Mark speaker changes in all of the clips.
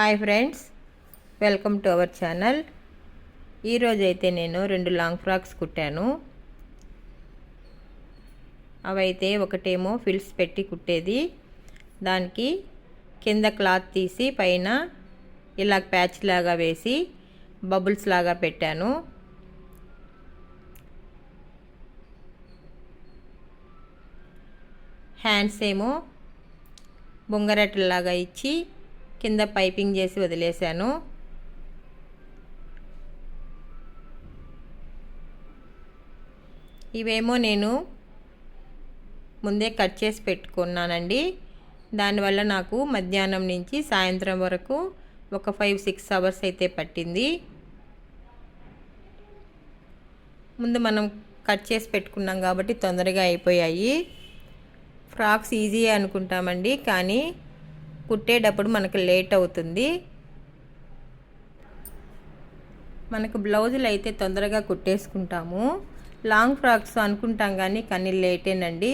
Speaker 1: Hi friends welcome to our channel. ఈరోజైతే అయితే నేను రెండు లాంగ్ ఫ్రాక్స్ కుట్టాను. అవైతే ఒకటేమో ఫిల్స్ పెట్టి కుట్టేది. దానికి కింద క్లాత్ తీసి పైన ఇలా ప్యాచ్ లాగా వేసి బబుల్స్ లాగా పెట్టాను. హ్యాండ్స్ ఏమో బొంగరట్టలాగా ఇచ్చి కింద పైపింగ్ చేసి వదిలేశాను. ఇవేమో నేను ముందే కట్ చేసి పెట్టుకున్నానండి. దానివల్ల నాకు మధ్యాహ్నం నుంచి సాయంత్రం వరకు ఒక ఫైవ్ సిక్స్ అవర్స్ అయితే పట్టింది. ముందు మనం కట్ చేసి పెట్టుకున్నాం కాబట్టి తొందరగా అయిపోయాయి. ఫ్రాక్స్ ఈజీ అనుకుంటామండి కానీ కుట్టేటప్పుడు మనకు లేట్ అవుతుంది. మనకు బ్లౌజులు అయితే తొందరగా కుట్టేసుకుంటాము. లాంగ్ ఫ్రాక్స్ అనుకుంటాం కానీ కానీ లేటేనండి.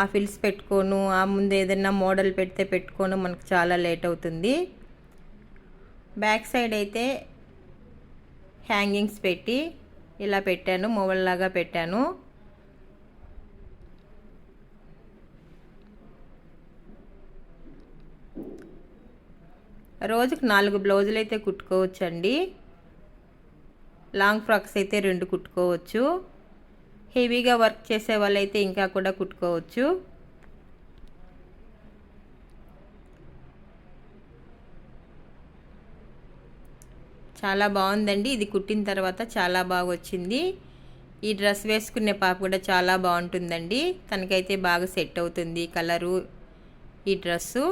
Speaker 1: ఆ ఫిల్స్ పెట్టుకోను ఆ ముందు ఏదైనా మోడల్ పెడితే పెట్టుకోను మనకు చాలా లేట్ అవుతుంది. బ్యాక్ సైడ్ అయితే హ్యాంగింగ్స్ పెట్టి ఇలా పెట్టాను మొవల్లాగా పెట్టాను. రోజుకు నాలుగు బ్లౌజులు అయితే కుట్టుకోవచ్చండి. లాంగ్ ఫ్రాక్స్ అయితే రెండు కుట్టుకోవచ్చు. హెవీగా వర్క్ చేసే వాళ్ళైతే ఇంకా కూడా కుట్టుకోవచ్చు. చాలా బాగుందండి. ఇది కుట్టిన తర్వాత చాలా బాగా వచ్చింది ఈ డ్రెస్ వేసుకునే పాప కూడా చాలా బాగుంటుందండి. తనకైతే బాగా సెట్ అవుతుంది కలరు ఈ డ్రెస్సు.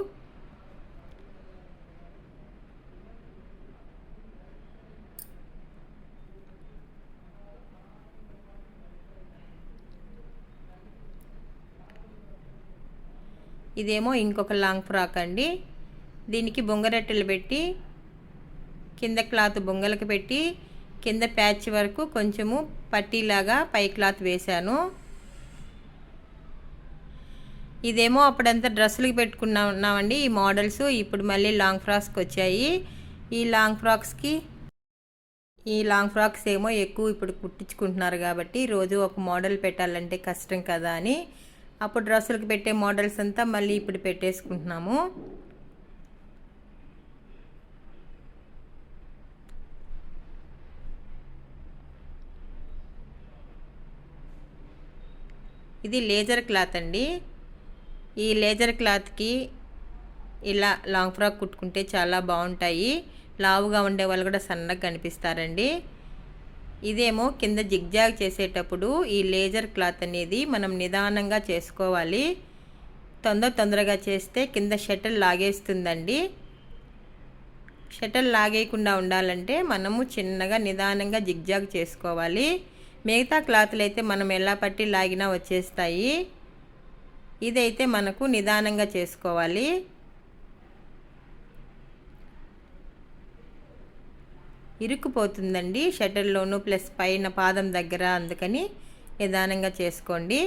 Speaker 1: ఇదేమో ఇంకొక లాంగ్ ఫ్రాక్ అండి. దీనికి బొంగరెట్టెలు పెట్టి కింద క్లాత్ బొంగలకు పెట్టి కింద ప్యాచ్ వరకు కొంచెము పట్టీలాగా పై క్లాత్ వేశాను. ఇదేమో అప్పుడంతా డ్రెస్సులకి పెట్టుకున్నామండి ఉన్నామండి ఈ మోడల్స్. ఇప్పుడు మళ్ళీ లాంగ్ ఫ్రాక్స్కి వచ్చాయి. ఈ లాంగ్ ఫ్రాక్స్కి ఈ లాంగ్ ఫ్రాక్స్ ఏమో ఎక్కువ ఇప్పుడు కుట్టించుకుంటున్నారు కాబట్టి రోజు ఒక మోడల్ పెట్టాలంటే కష్టం కదా అని అప్పుడు డ్రెస్సులకు పెట్టే మోడల్స్ అంతా మళ్ళీ ఇప్పుడు పెట్టేసుకుంటున్నాము. ఇది లేజర్ క్లాత్ అండి. ఈ లేజర్ క్లాత్కి ఇలా లాంగ్ ఫ్రాక్ కుట్టుకుంటే చాలా బాగుంటాయి. లావుగా ఉండే వాళ్ళు కూడా సన్నగా కనిపిస్తారండి. ఇదేమో కింద జిగ్జాగ్ చేసేటప్పుడు ఈ లేజర్ క్లాత్ అనేది మనం నిదానంగా చేసుకోవాలి. తొందర తొందరగా చేస్తే కింద షటిల్ లాగేస్తుందండి. షటిల్ లాగేయకుండా ఉండాలంటే మనము చిన్నగా నిదానంగా జిగ్జాగ్ చేసుకోవాలి. మిగతా క్లాత్లు అయితే మనం ఎలా పట్టి లాగినా వచ్చేస్తాయి. ఇదైతే మనకు నిదానంగా చేసుకోవాలి. ఇరుక్కుపోతుందండి. షటర్లోనూ ప్లస్ పైన పాదం దగ్గర అందుకని నిదానంగా చేసుకోండి.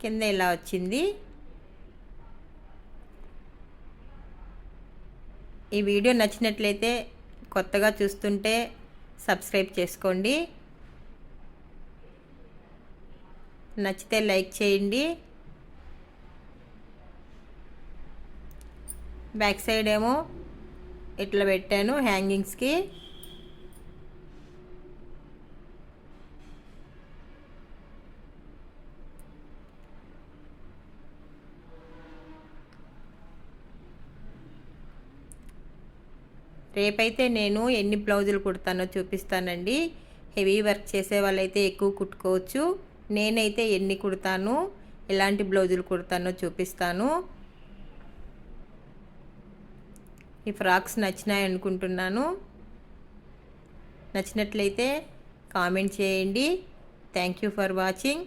Speaker 1: కింద ఇలా వచ్చింది. ఈ వీడియో నచ్చినట్లయితే కొత్తగా చూస్తుంటే సబ్స్క్రైబ్ చేసుకోండి. నచ్చితే లైక్ చేయండి. బ్యాక్ సైడ్ ఏమో ఇట్లా పెట్టాను హ్యాంగింగ్స్కి. రేపైతే నేను ఎన్ని బ్లౌజులు కుడతానో చూపిస్తానండి. హెవీ వర్క్ చేసే వాళ్ళైతే ఎక్కువ కుట్టుకోవచ్చు. నేనైతే ఎన్ని కుడతాను ఎలాంటి బ్లౌజులు కుడతానో చూపిస్తాను. ఈ ఫ్రాక్స్ నచ్చినాయి అనుకుంటున్నాను. నచ్చినట్లయితే కామెంట్ చేయండి. Thank you for watching